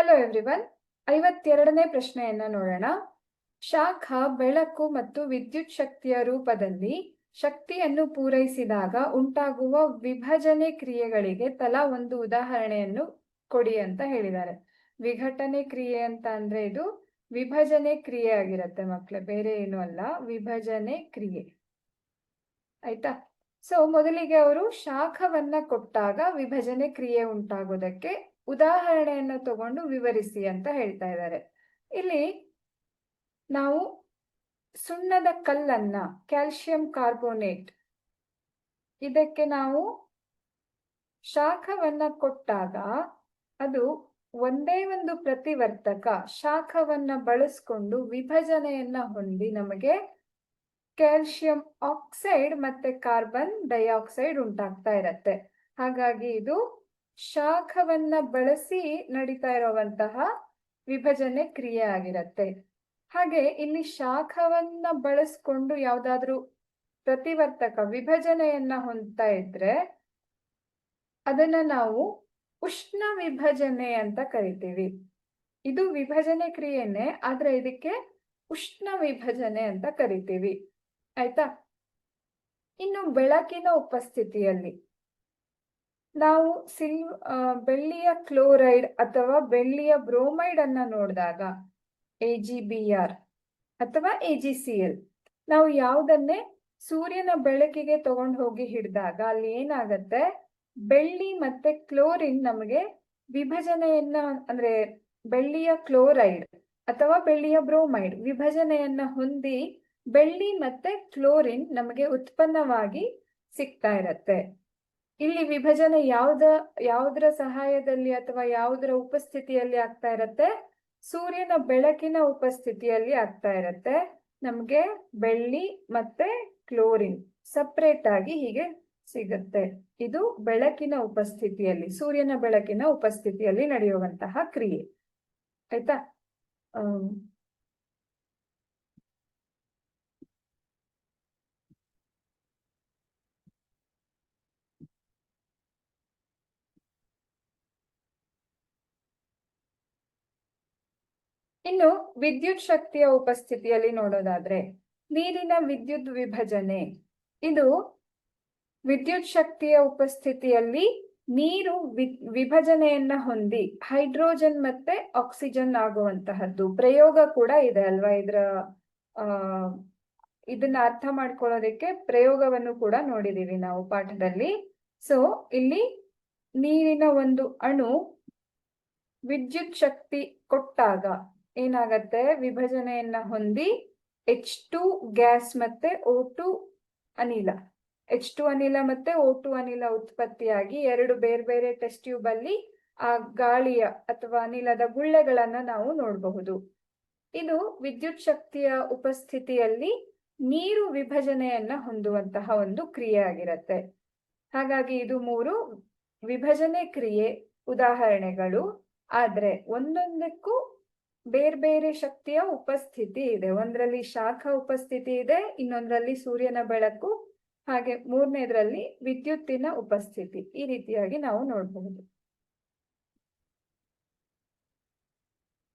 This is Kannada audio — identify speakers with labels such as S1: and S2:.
S1: ಹಲೋ ಎವ್ರಿವನ್ ಐವತ್ತೆರಡನೇ ಪ್ರಶ್ನೆಯನ್ನ ನೋಡೋಣ. ಶಾಖ ಬೆಳಕು ಮತ್ತು ವಿದ್ಯುತ್ ಶಕ್ತಿಯ ರೂಪದಲ್ಲಿ ಶಕ್ತಿಯನ್ನು ಪೂರೈಸಿದಾಗ ಉಂಟಾಗುವ ವಿಭಜನೆ ಕ್ರಿಯೆಗಳಿಗೆ ತಲಾ ಒಂದು ಉದಾಹರಣೆಯನ್ನು ಕೊಡಿ ಅಂತ ಹೇಳಿದ್ದಾರೆ. ವಿಘಟನೆ ಕ್ರಿಯೆ ಅಂತ ಅಂದ್ರೆ ಇದು ವಿಭಜನೆ ಕ್ರಿಯೆ ಆಗಿರತ್ತೆ ಮಕ್ಳೇ, ಬೇರೆ ಏನು ಅಲ್ಲ, ವಿಭಜನೆ ಕ್ರಿಯೆ. ಆಯ್ತಾ? ಸೊ ಮೊದಲಿಗೆ ಅವರು ಶಾಖವನ್ನ ಕೊಟ್ಟಾಗ ವಿಭಜನೆ ಕ್ರಿಯೆ ಉಂಟಾಗೋದಕ್ಕೆ ಉದಾಹರಣೆಯನ್ನು ತಗೊಂಡು ವಿವರಿಸಿ ಅಂತ ಹೇಳ್ತಾ ಇದ್ದಾರೆ. ಇಲ್ಲಿ ನಾವು ಸುಣ್ಣದ ಕಲ್ಲನ್ನ ಕ್ಯಾಲ್ಸಿಯಂ ಕಾರ್ಬೋನೇಟ್ ಇದಕ್ಕೆ ನಾವು ಶಾಖವನ್ನ ಕೊಟ್ಟಾಗ ಅದು ಒಂದೇ ಒಂದು ಪ್ರತಿವರ್ತಕ ಶಾಖವನ್ನ ಬಳಸ್ಕೊಂಡು ವಿಭಜನೆಯನ್ನ ಹೊಂದಿ ನಮಗೆ ಕ್ಯಾಲ್ಸಿಯಂ ಆಕ್ಸೈಡ್ ಮತ್ತೆ ಕಾರ್ಬನ್ ಡೈಆಕ್ಸೈಡ್ ಉಂಟಾಗ್ತಾ ಇರತ್ತೆ. ಹಾಗಾಗಿ ಇದು ಶಾಖವನ್ನ ಬಳಸಿ ನಡೀತಾ ಇರುವಂತಹ ವಿಭಜನೆ ಕ್ರಿಯೆ ಆಗಿರತ್ತೆ. ಹಾಗೆ ಇಲ್ಲಿ ಶಾಖವನ್ನ ಬಳಸ್ಕೊಂಡು ಯಾವ್ದಾದ್ರು ಪ್ರತಿವರ್ತಕ ವಿಭಜನೆಯನ್ನ ಹೊಂದ್ತಾ ಇದ್ರೆ ಅದನ್ನ ನಾವು ಉಷ್ಣ ವಿಭಜನೆ ಅಂತ ಕರಿತೀವಿ. ಇದು ವಿಭಜನೆ ಕ್ರಿಯೆನೆ, ಆದ್ರೆ ಇದಕ್ಕೆ ಉಷ್ಣ ವಿಭಜನೆ ಅಂತ ಕರಿತೀವಿ. ಆಯ್ತಾ? ಇನ್ನು ಬೆಳಕಿನ ಉಪಸ್ಥಿತಿಯಲ್ಲಿ. ನಾವು ಸಿಲ್ ಬೆಳ್ಳಿಯ ಕ್ಲೋರೈಡ್ ಅಥವಾ ಬೆಳ್ಳಿಯ ಬ್ರೋಮೈಡ್ ಅನ್ನ ನೋಡಿದಾಗ ಎ ಜಿ ಬಿ ಆರ್ ಅಥವಾ ಎ ಜಿ ಸಿ ಎಲ್ ನಾವು ಯಾವುದನ್ನೇ ಸೂರ್ಯನ ಬೆಳಕಿಗೆ ತಗೊಂಡು ಹೋಗಿ ಹಿಡಿದಾಗ ಅಲ್ಲಿ ಏನಾಗತ್ತೆ? ಬೆಳ್ಳಿ ಮತ್ತೆ ಕ್ಲೋರಿನ್ ನಮಗೆ ವಿಭಜನೆಯನ್ನ, ಅಂದ್ರೆ ಬೆಳ್ಳಿಯ ಕ್ಲೋರೈಡ್ ಅಥವಾ ಬೆಳ್ಳಿಯ ಬ್ರೋಮೈಡ್ ವಿಭಜನೆಯನ್ನ ಹೊಂದಿ ಬೆಳ್ಳಿ ಮತ್ತೆ ಕ್ಲೋರಿನ್ ನಮಗೆ ಉತ್ಪನ್ನವಾಗಿ ಸಿಗ್ತಾ ಇರತ್ತೆ. ಇಲ್ಲಿ ವಿಭಜನೆ ಯಾವ್ದ, ಯಾವುದರ ಸಹಾಯದಲ್ಲಿ ಅಥವಾ ಯಾವುದರ ಉಪಸ್ಥಿತಿಯಲ್ಲಿ ಆಗ್ತಾ ಇರತ್ತೆ? ಸೂರ್ಯನ ಬೆಳಕಿನ ಉಪಸ್ಥಿತಿಯಲ್ಲಿ ಆಗ್ತಾ ಇರತ್ತೆ. ನಮ್ಗೆ ಬೆಳ್ಳಿ ಮತ್ತೆ ಕ್ಲೋರಿನ್ ಸಪ್ರೇಟ್ ಆಗಿ ಹೀಗೆ ಸಿಗುತ್ತೆ. ಇದು ಬೆಳಕಿನ ಉಪಸ್ಥಿತಿಯಲ್ಲಿ, ಸೂರ್ಯನ ಬೆಳಕಿನ ಉಪಸ್ಥಿತಿಯಲ್ಲಿ ನಡೆಯುವಂತಹ ಕ್ರಿಯೆ. ಆಯ್ತಾ? ಇನ್ನು ವಿದ್ಯುತ್ ಶಕ್ತಿಯ ಉಪಸ್ಥಿತಿಯಲ್ಲಿ ನೋಡೋದಾದ್ರೆ ನೀರಿನ ವಿದ್ಯುತ್ ವಿಭಜನೆ. ಇದು ವಿದ್ಯುತ್ ಶಕ್ತಿಯ ಉಪಸ್ಥಿತಿಯಲ್ಲಿ ನೀರು ವಿಭಜನೆಯನ್ನ ಹೊಂದಿ ಹೈಡ್ರೋಜನ್ ಮತ್ತೆ ಆಕ್ಸಿಜನ್ ಆಗುವಂತಹದ್ದು. ಪ್ರಯೋಗ ಕೂಡ ಇದೆ ಅಲ್ವಾ ಇದರ ಇದನ್ನ ಅರ್ಥ ಮಾಡ್ಕೊಳ್ಳೋದಕ್ಕೆ ಪ್ರಯೋಗವನ್ನು ಕೂಡ ನೋಡಿದೀವಿ ನಾವು ಪಾಠದಲ್ಲಿ. ಸೊ ಇಲ್ಲಿ ನೀರಿನ ಒಂದು ಅಣು ವಿದ್ಯುತ್ ಶಕ್ತಿ ಕೊಟ್ಟಾಗ ಏನಾಗತ್ತೆ? ವಿಭಜನೆಯನ್ನ ಹೊಂದಿ ಎಚ್ ಟು ಗ್ಯಾಸ್ ಮತ್ತೆ ಓ ಟು ಅನಿಲ. ಎಚ್ ಟು ಅನಿಲ ಮತ್ತೆ ಓ ಟು ಅನಿಲ ಉತ್ಪತ್ತಿಯಾಗಿ ಎರಡು ಬೇರೆ ಬೇರೆ ಟೆಸ್ಟ್ ಟ್ಯೂಬ್ ಅಲ್ಲಿ ಆ ಗಾಳಿಯ ಅಥವಾ ಅನಿಲದ ಗುಳ್ಳೆಗಳನ್ನ ನಾವು ನೋಡಬಹುದು. ಇದು ವಿದ್ಯುತ್ ಶಕ್ತಿಯ ಉಪಸ್ಥಿತಿಯಲ್ಲಿ ನೀರು ವಿಭಜನೆಯನ್ನ ಹೊಂದುವಂತಹ ಒಂದು ಕ್ರಿಯೆ ಆಗಿರತ್ತೆ ಹಾಗಾಗಿ ಇದು ಮೂರು ವಿಭಜನೆ ಕ್ರಿಯೆ ಉದಾಹರಣೆಗಳು. ಆದ್ರೆ ಒಂದೊಂದಕ್ಕೂ ಬೇರೆ ಬೇರೆ ಶಕ್ತಿಯ ಉಪಸ್ಥಿತಿ ಇದೆ. ಒಂದರಲ್ಲಿ ಶಾಖ ಉಪಸ್ಥಿತಿ ಇದೆ, ಇನ್ನೊಂದರಲ್ಲಿ ಸೂರ್ಯನ ಬೆಳಕು, ಹಾಗೆ ಮೂರನೇದ್ರಲ್ಲಿ ವಿದ್ಯುತ್ತಿನ ಉಪಸ್ಥಿತಿ. ಈ ರೀತಿಯಾಗಿ ನಾವು ನೋಡಬಹುದು.